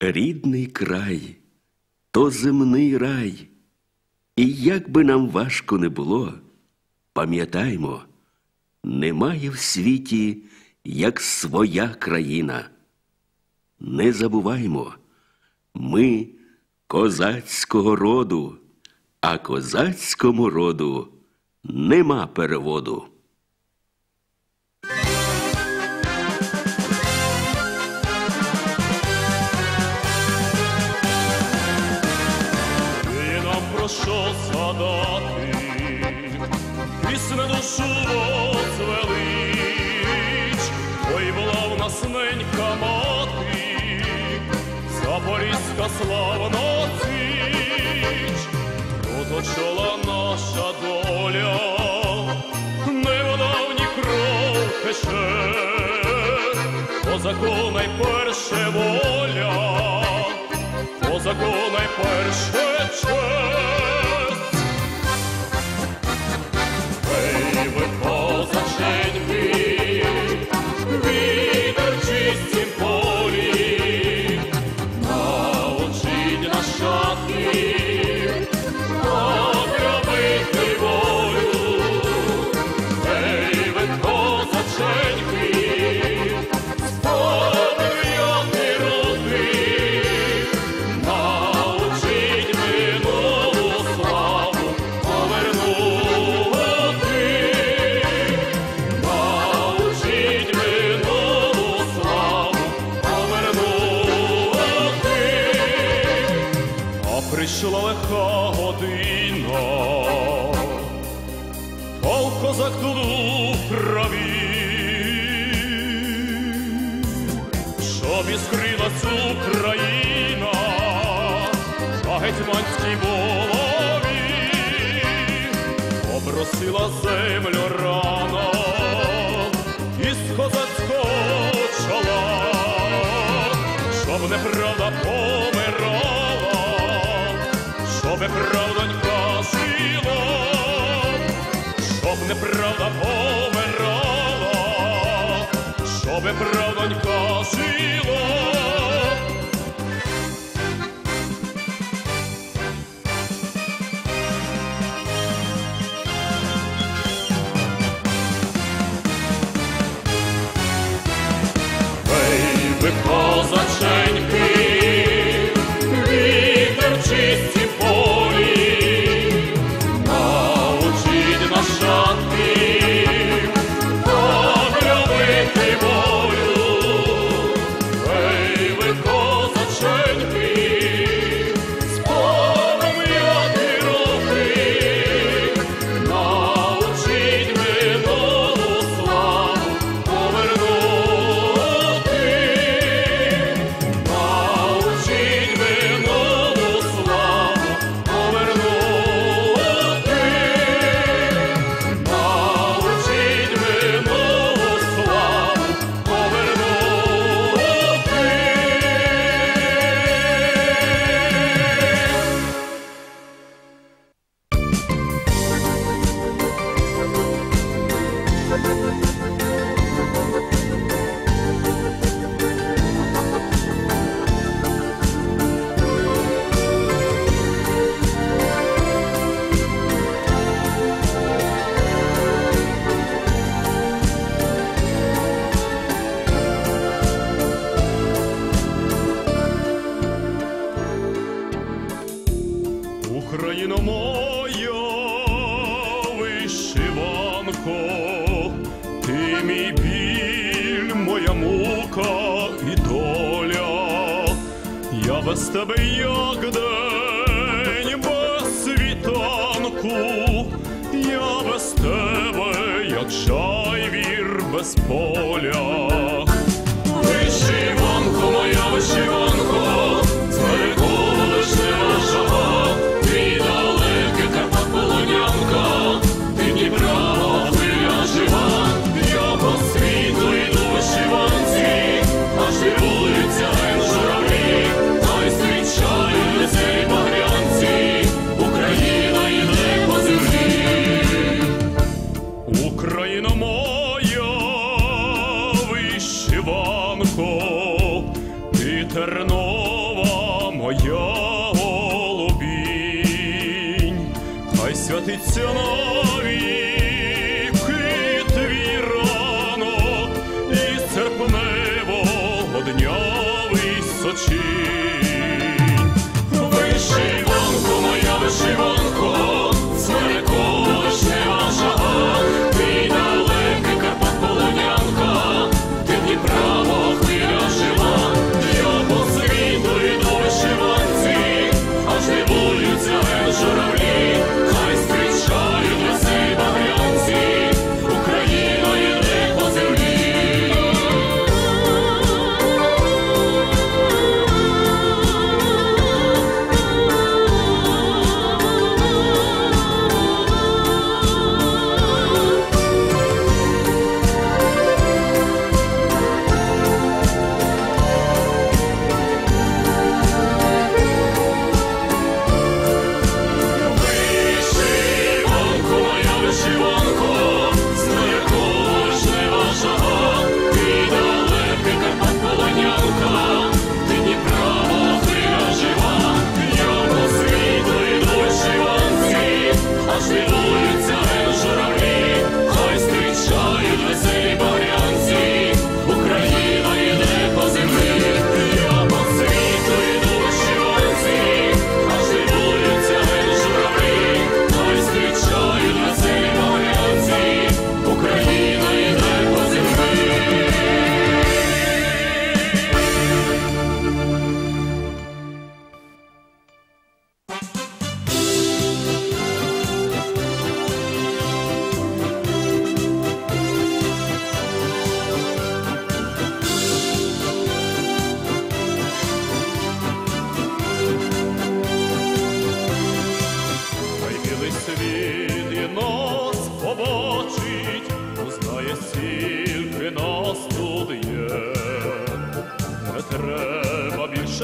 Рідний край, то земний рай. І як би нам важко не було, пам'ятаймо, немає в світі, як своя країна. Не забуваймо, ми козацького роду, а козацькому роду нема переводу. Славна січ, тут очола наша доля, не вода в ній кров по закону найперше воля. По закону найперше честь. Козак крові. Щоб іскрилась Україна на гетьманській голові, обросила землю рано із козацького чола, щоб неправда помирала, без тебе як день без світанку, я без тебе, як жайвір без поля.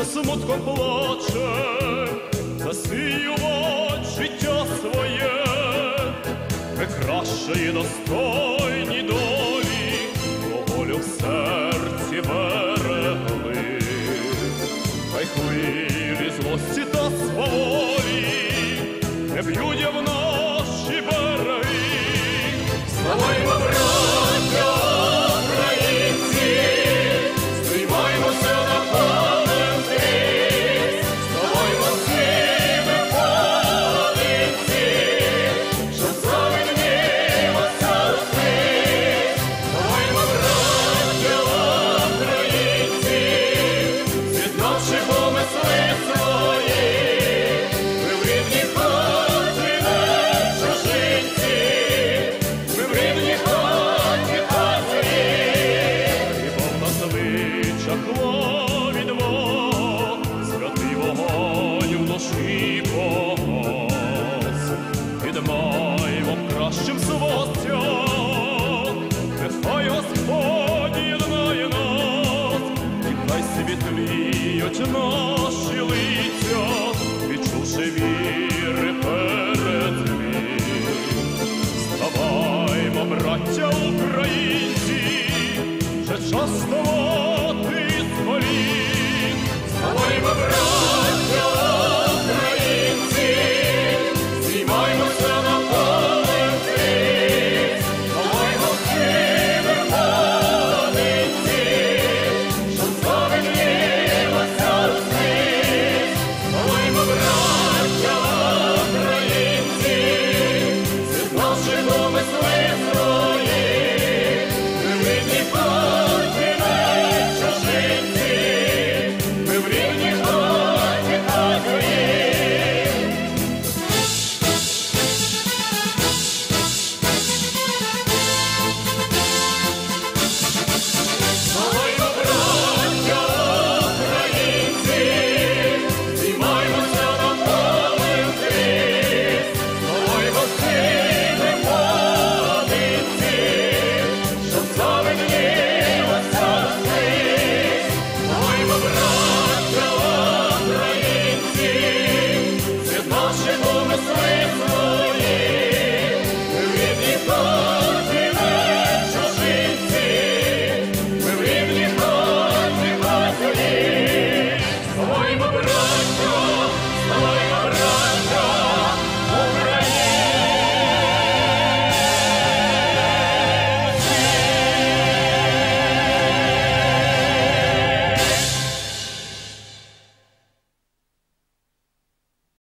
за смутком плаче, засіювать життя своє, ви краще і достойно. Божим свостям, нехай Господь єднає нас, і хай світліють наші лиця, відчувши віри перед вір. Вставаймо, браття українці, вже час вставати творі, колін, вставаймо, браття!